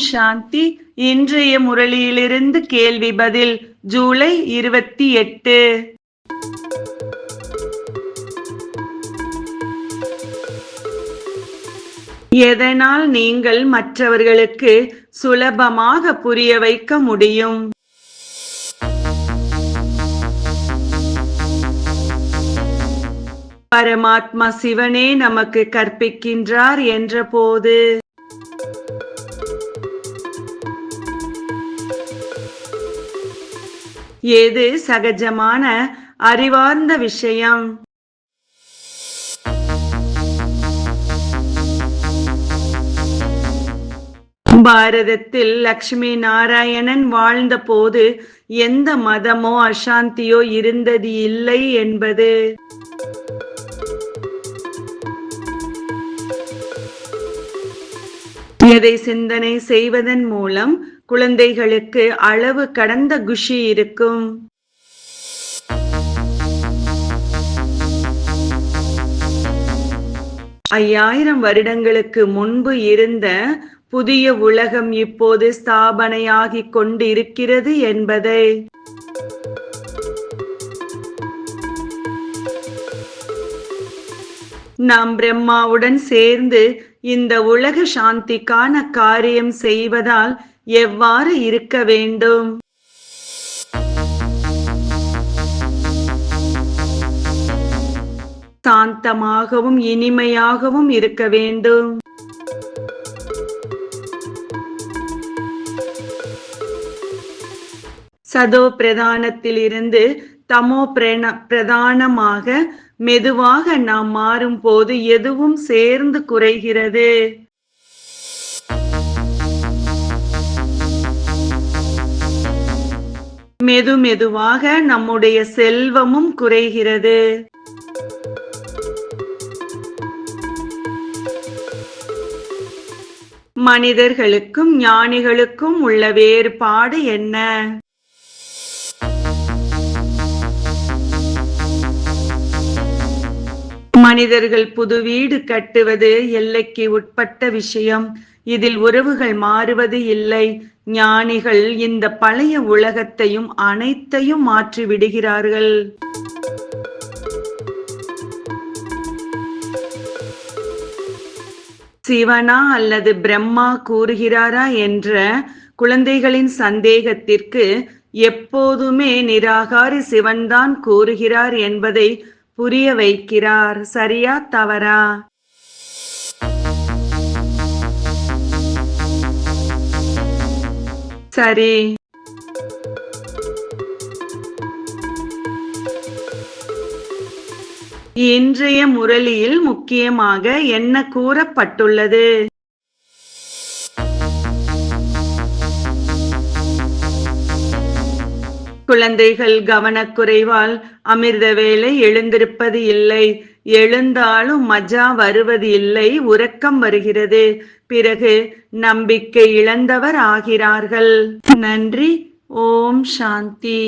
சாந்தி இன்றைய முரளியிலிருந்து கேள்வி பதில் ஜூலை இருபத்தி எட்டு. எதனால் நீங்கள் மற்றவர்களுக்கு சுலபமாக புரிய வைக்க முடியும்? பரமாத்மா சிவனே நமக்கு கற்பிக்கின்றார் என்ற போது எது சகஜமான அறிவார்ந்த விஷயம்? பாரதத்தில் லக்ஷ்மி நாராயணன் வாழ்ந்த போது எந்த மதமோ அசாந்தியோ இருந்தது இல்லை என்பது? எதை சிந்தனை செய்வதன் மூலம் குழந்தைகளுக்கு அளவு கடந்த குஷி இருக்கும். ஐயாயிரம் வருடங்களுக்கு முன்பு இருந்த புதிய உலகம் இப்போது ஸ்தாபனையாகிக் கொண்டிருக்கிறது என்பதை. நாம் பிரம்மாவுடன் சேர்ந்து இந்த உலக சாந்திக்கான காரியம் செய்வதால் எவ்வாறு இருக்க வேண்டும்? சாந்தமாகவும் இனிமையாகவும் இருக்க வேண்டும். சதோ பிரதானத்தில் இருந்து தமோ பிரண பிரதானமாக மெதுவாக நாம் மாறும் போது எதுவும் சேர்ந்து குறைகிறது. மெது மெதுவாக நம்முடைய செல்வமும் குறைகிறது. மனிதர்களுக்கும் ஞானிகளுக்கும் உள்ள வேறுபாடு என்ன? மனிதர்கள் புது வீடு கட்டுவது எல்லைக்கு உட்பட்ட விஷயம். இதில் உறவுகள் மாறுவது இல்லை. ஞானிகள் இந்த பழைய உலகத்தையும் அனைத்தையும் மாற்றி விடுகிறார்கள். சிவனா அல்லது பிரம்மா கூறுகிறாரா என்ற குழந்தைகளின் சந்தேகத்திற்கு எப்போதுமே நிராகாரி சிவன்தான் கூறுகிறார் என்பதை புரிய வைக்கிறார். சரியா தவறா? சரி. இன்றைய முரளியில் முக்கியமாக என்ன கூறப்பட்டுள்ளது? குழந்தைகள் கவனக்குறைவால் அமிர்த வேலை எழுந்திருப்பது இல்லை. எழுந்தாலும் மஜா வருவது இல்லை. உறக்கம் வருகிறது. பிறகு நம்பிக்கை இழந்தவர் ஆகிறார்கள். நன்றி. ஓம் சாந்தி.